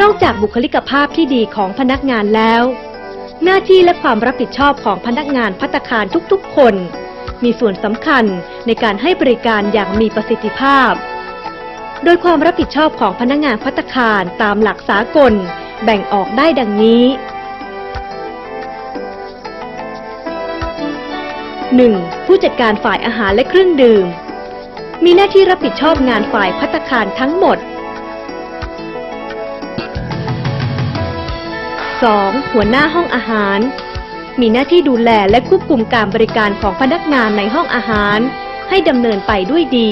นอกจากบุคลิกภาพที่ดีของพนักงานแล้ว หน้าที่และความรับผิดชอบของพนักงานพัตคารทุกๆ คน มีส่วนสำคัญในการให้บริการอย่างมีประสิทธิภาพ โดยความรับผิดชอบของพนักงานพัตคารตามหลักสากล แบ่งออกได้ดังนี้ 1. ผู้จัดการฝ่ายอาหารและเครื่องดื่ม มีหน้าที่รับผิดชอบงานฝ่ายพัตคารทั้งหมด 2. หัวหน้าห้องอาหาร มีหน้าที่ดูแลและควบคุมการบริการของพนักงานในห้องอาหาร ให้ดำเนินไปด้วยดี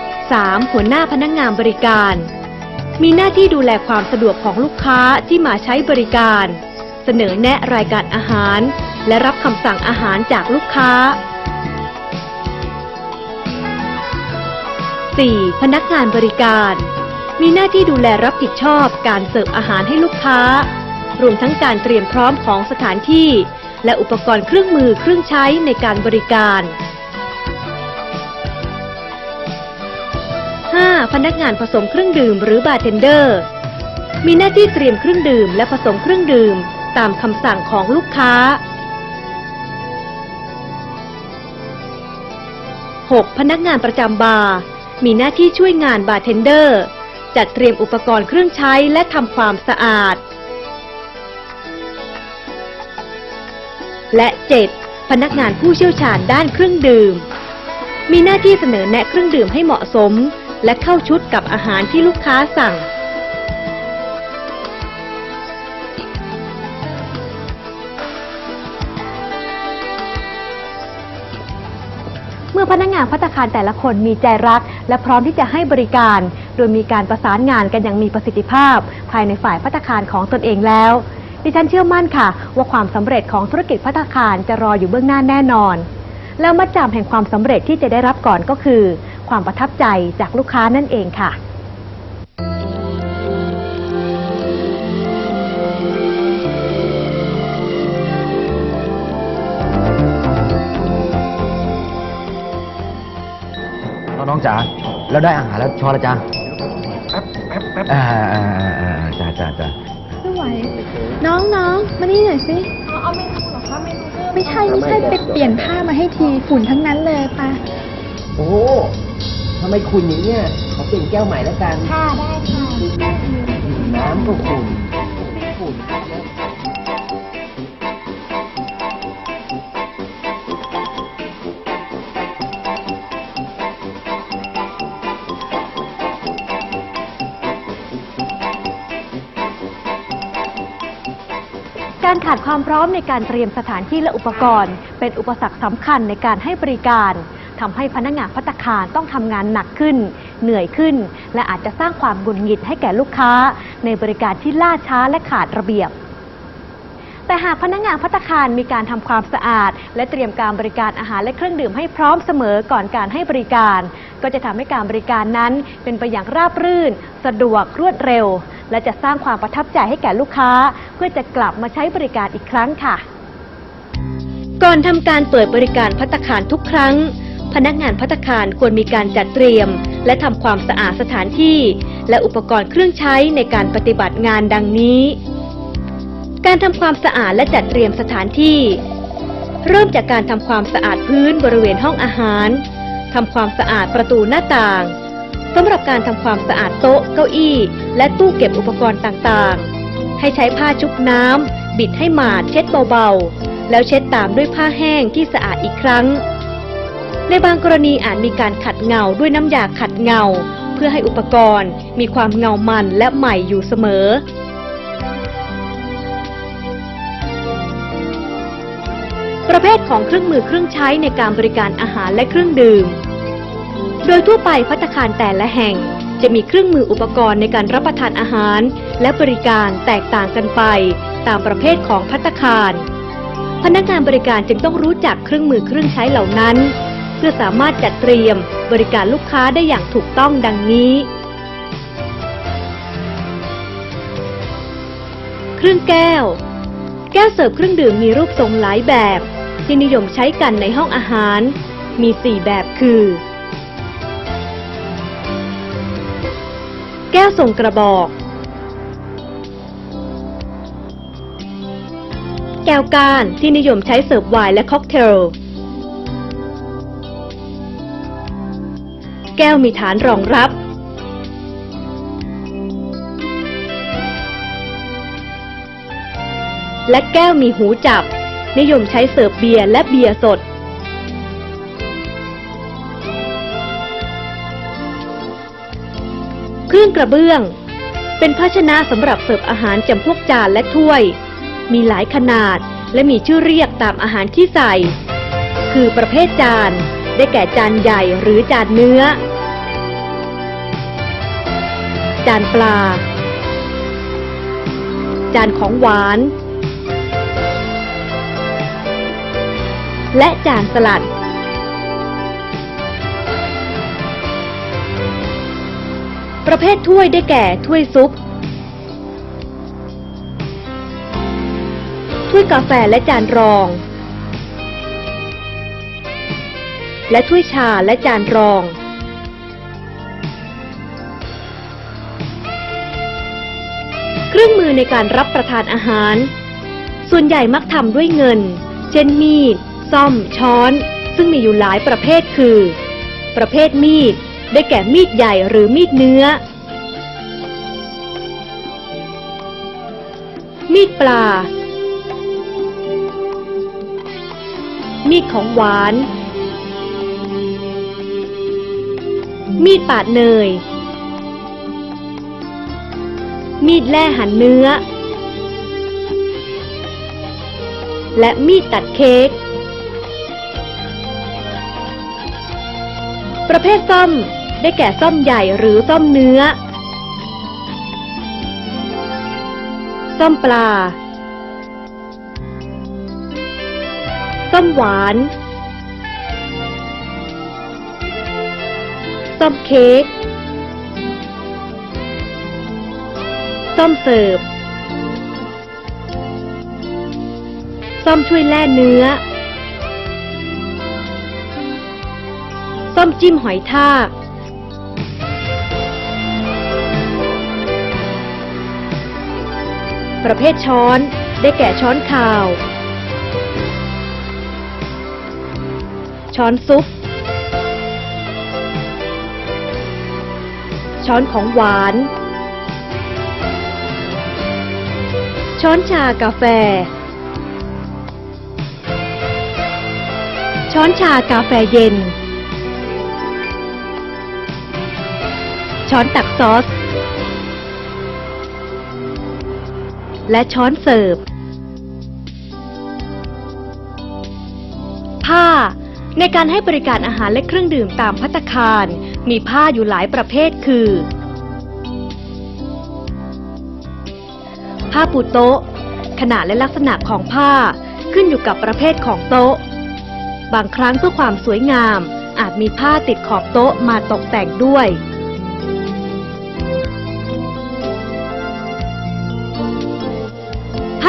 3. หัวหน้าพนักงานบริการ มีหน้าที่ดูแลความสะดวกของลูกค้าที่มาใช้บริการ เสนอแนะรายการอาหาร และรับคำสั่งอาหารจากลูกค้า 4. พนักงานบริการ มีหน้าที่ดูแลรับผิดชอบการเสิร์ฟอาหารให้ลูกค้า รวมทั้งการเตรียมพร้อมของสถานที่ และอุปกรณ์เครื่องมือเครื่องใช้ในการบริการ 5. พนักงานผสมเครื่องดื่มหรือบาร์เทนเดอร์ มีหน้าที่เตรียมเครื่องดื่มและผสมเครื่องดื่ม ตามคำสั่งของลูกค้า 6. พนักงานประจำบาร์มีหน้าที่ช่วยงานบาร์เทนเดอร์ จัดเตรียมอุปกรณ์เครื่องใช้และทำความสะอาด และ 7. พนักงานผู้เชี่ยวชาญด้านเครื่องดื่ม มีหน้าที่เสนอแนะเครื่องดื่มให้เหมาะสม และเข้าชุดกับอาหารที่ลูกค้าสั่ง พนักงานพัตตาคารแต่ละคนมีใจรัก และพร้อมที่จะให้บริการ โดยมีการประสานงานกันอย่างมีประสิทธิภาพ ภายในฝ่ายพัตตาคารของตนเองแล้ว ดิฉันเชื่อมั่นค่ะ ว่าความสำเร็จของธุรกิจพัตตาคารจะรออยู่เบื้องหน้าแน่นอน แล้วมัดจำแห่งความสำเร็จที่จะได้รับก่อนก็คือ ความประทับใจจากลูกค้านั่นเองค่ะ น้องๆจ๋าแล้วได้อาหารแล้วช้อนละจ้าแป๊บแป๊บแป๊บอ่าอ่าอ่าอ่าอ่าจ้าจ้าจ้าไม่ไหว น้องน้องมานี่หน่อยสิ เอาเมนูเหรอคะเมนูเดิมไม่ใช่ไม่ใช่ไปเปลี่ยนผ้ามาให้ทีฝุ่นทั้งนั้นเลยปะโอ้โหทำไมคุณอย่างเนี้ยขอเปลี่ยนแก้วใหม่แล้วกัน ค่ะได้ค่ะน้ำก็ขุ่นฝุ่น การขาดความพร้อมในการเตรียมสถานที่และอุปกรณ์ เป็นอุปสรรคสำคัญในการให้บริการทำให้พนักงานพัตคารต้องทำงานหนักขึ้น เหนื่อยขึ้น และอาจจะสร้างความหงุดหงิดให้แก่ลูกค้า ในบริการที่ล่าช้าและขาดระเบียบ แต่หากพนักงานพัตคารมีการทำความสะอาด และเตรียมการบริการอาหารและเครื่องดื่มให้พร้อมเสมอก่อนการให้บริการ ก็จะทำให้การบริการนั้นเป็นไปอย่างราบรื่น สะดวกรวดเร็ว และจะสร้างความประทับใจให้แก่ลูกค้า เพื่อจะกลับมาใช้บริการอีกครั้งค่ะ ก่อนทำการเปิดบริการพัตตาคารทุกครั้ง พนักงานพัตตาคารควรมีการจัดเตรียม และทำความสะอาดสถานที่ และอุปกรณ์เครื่องใช้ในการปฏิบัติงานดังนี้ การทำความสะอาดและจัดเตรียมสถานที่ เริ่มจากการทำความสะอาดพื้นบริเวณห้องอาหารทำความสะอาดประตูหน้าต่าง สำหรับการทำความสะอาดโต๊ะ เก้าอี้ และตู้เก็บอุปกรณ์ต่างๆ ให้ใช้ผ้าชุบน้ำบิดให้หมาดเช็ดเบาๆ แล้วเช็ดตามด้วยผ้าแห้งที่สะอาดอีกครั้ง ในบางกรณีอาจมีการขัดเงาด้วยน้ำยาขัดเงา เพื่อให้อุปกรณ์มีความเงามันและใหม่อยู่เสมอประเภทของเครื่องมือเครื่องใช้ในการบริการอาหารและเครื่องดื่ม โดยทั่วไปพัตคารแต่ละแห่ง จะมีเครื่องมืออุปกรณ์ในการรับประทานอาหาร และบริการแตกต่างกันไป ตามประเภทของพัตคารพนักงานบริการจึงต้องรู้จักเครื่องมือเครื่องใช้เหล่านั้น เพื่อสามารถจัดเตรียมบริการลูกค้าได้อย่างถูกต้องดังนี้ เครื่องแก้ว แก้วเสิร์ฟเครื่องดื่มมีรูปทรงหลายแบบ ที่นิยมใช้กันในห้องอาหาร มี 4 แบบคือ ทรงกระบอก แก้วก้านที่นิยมใช้เสิร์ฟไวน์และค็อกเทล แก้วมีฐานรองรับ และแก้วมีหูจับ นิยมใช้เสิร์ฟเบียร์และเบียร์สด เครื่องกระเบื้อง เป็นภาชนะสำหรับเสิร์ฟอาหารจำพวกจานและถ้วย มีหลายขนาดและมีชื่อเรียกตามอาหารที่ใส่ คือประเภทจาน ได้แก่จานใหญ่หรือจานเนื้อ จานปลา จานของหวาน และจานสลัด ประเภทถ้วยได้แก่ถ้วยซุป ถ้วยกาแฟและจานรอง และถ้วยชาและจานรอง เครื่องมือในการรับประทานอาหาร ส่วนใหญ่มักทำด้วยเงิน เช่นมีด ซ่อม ช้อน ซึ่งมีอยู่หลายประเภทคือ ประเภทมีด ได้แก่มีดใหญ่หรือมีดเนื้อ มีดปลา มีดของหวาน มีดปาดเนย มีดแล่หั่นเนื้อ และมีดตัดเค้กประเภทซ่อม ได้แก่ซ่อมใหญ่หรือซ่อมเนื้อซ่อมปลาซ่อมหวานซ่อมเค้กซ่อมเสิร์ฟซ่อมช่วยแล่เนื้อซ่อมจิ้มหอยทาก ประเภทช้อน ได้แก่ช้อนข่าว ช้อนซุป ช้อนของหวาน ช้อนชากาแฟ ช้อนชากาแฟเย็น ช้อนตักซอส และช้อนเสิร์ฟ ผ้า ในการให้บริการอาหารและเครื่องดื่มตามพัตตาคาร มีผ้าอยู่หลายประเภทคือ ผ้าปูโต๊ะ ขนาดและลักษณะของผ้าขึ้นอยู่กับประเภทของโต๊ะ บางครั้งเพื่อความสวยงามอาจมีผ้าติดขอบโต๊ะมาตกแต่งด้วย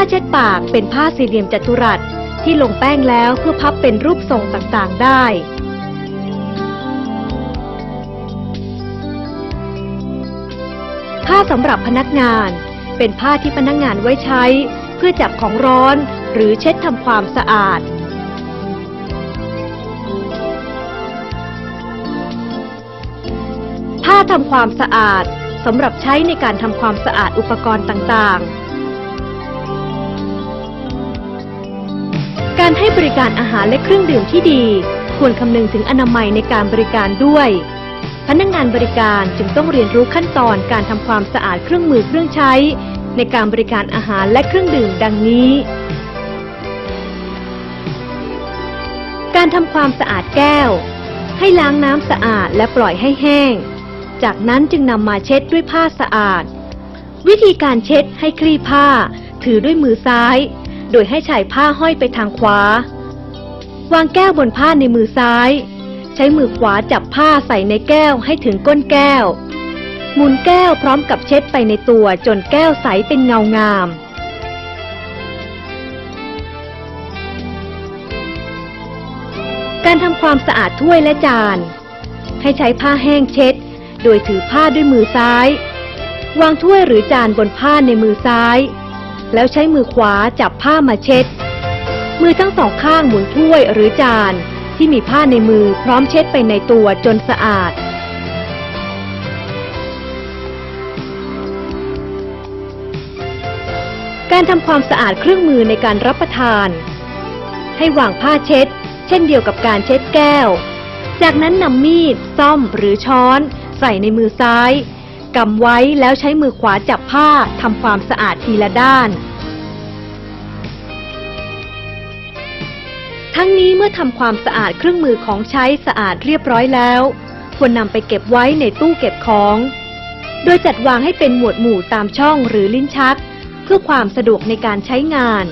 าเช็ดปากเป็นผ้าสี่เหลี่ยมจัตุรัสที่ลงแป้งแล้วเพื่อพับเป็นรูปทรงต่างๆได้ผ้าสำหรับพนักงาน เป็นผ้าที่พนักงานไว้ใช้ เพื่อจับของร้อนหรือเช็ดทำความสะอาด ผ้าทำความสะอาดสำหรับใช้ในการทำความสะอาดอุปกรณ์ต่างๆ การให้บริการอาหารและเครื่องดื่มที่ดี ควรคำนึงถึงอนามัยในการบริการด้วย พนักงานบริการจึงต้องเรียนรู้ขั้นตอนการทำความสะอาดเครื่องมือเครื่องใช้ ในการบริการอาหารและเครื่องดื่มดังนี้ การทำความสะอาดแก้ว ให้ล้างน้ำสะอาดและปล่อยให้แห้ง จากนั้นจึงนำมาเช็ดด้วยผ้าสะอาด วิธีการเช็ดให้คลี่ผ้า ถือด้วยมือซ้าย โดยให้ชายผ้าห้อยไปทางขวา วางแก้วบนผ้าในมือซ้าย ใช้มือขวาจับผ้าใส่ในแก้วให้ถึงก้นแก้ว หมุนแก้วพร้อมกับเช็ดไปในตัวจนแก้วใสเป็นเงางามการทำความสะอาดถ้วยและจาน ให้ใช้ผ้าแห้งเช็ด โดยถือผ้าด้วยมือซ้าย วางถ้วยหรือจานบนผ้าในมือซ้าย แล้วใช้มือขวาจับผ้ามาเช็ด มือทั้งสองข้างหมุนถ้วยหรือจานที่มีผ้าในมือพร้อมเช็ดไปในตัวจนสะอาด การทำความสะอาดเครื่องมือในการรับประทาน ให้วางผ้าเช็ด เช่นเดียวกับการเช็ดแก้ว จากนั้นนำมีด ซ่อมหรือช้อน ใส่ในมือซ้าย กำไว้แล้วใช้มือขวาจับผ้าทำความสะอาดทีละด้าน ทั้งนี้เมื่อทำความสะอาดเครื่องมือของใช้สะอาดเรียบร้อยแล้ว ควรนำไปเก็บไว้ในตู้เก็บของ โดยจัดวางให้เป็นหมวดหมู่ตามช่องหรือลิ้นชัก เพื่อความสะดวกในการใช้งาน